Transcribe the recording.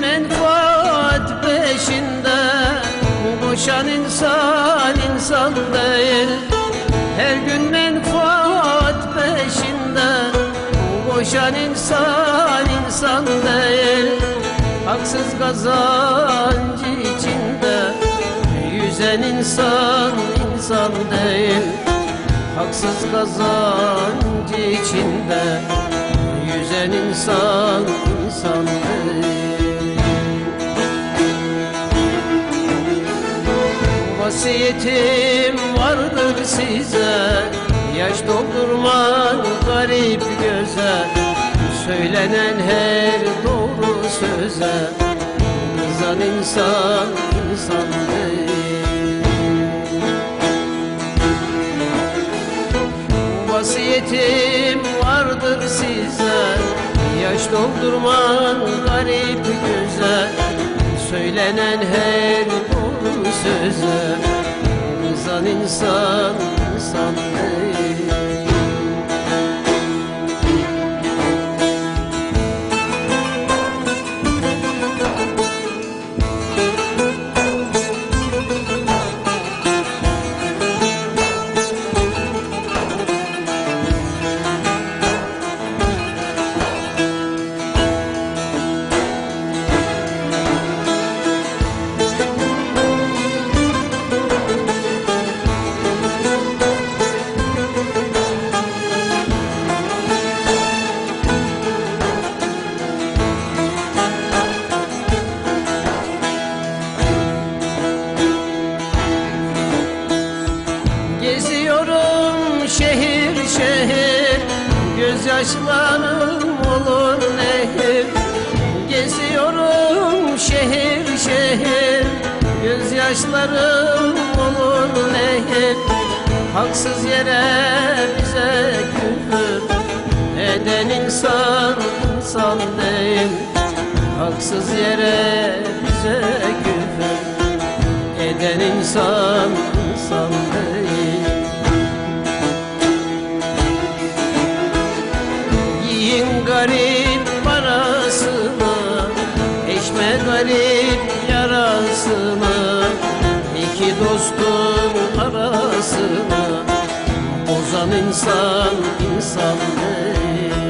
menfaat peşinde Koşan insan insan değil. Her gün menfaat peşinde Koşan insan insan değil. Haksız kazancı içinde Yüzen insan insan değil. Haksız kazancı içinde Yüzen insan insan Vasiyetim vardır size Yaş doldurman garip göze. Söylenen her doğru söze Kızan insan insan değil. Vasiyetim Yaş doldurman garip güzel Söylenen her doğru söze. Kızan insan insan değil Gözyaşlarım olur nehir. Geziyorum şehir şehir. Gözyaşlarım olur nehir. Haksız yere bize küfür Eden insan insan değil. Haksız yere bize küfür eden insan insan insan insan değil.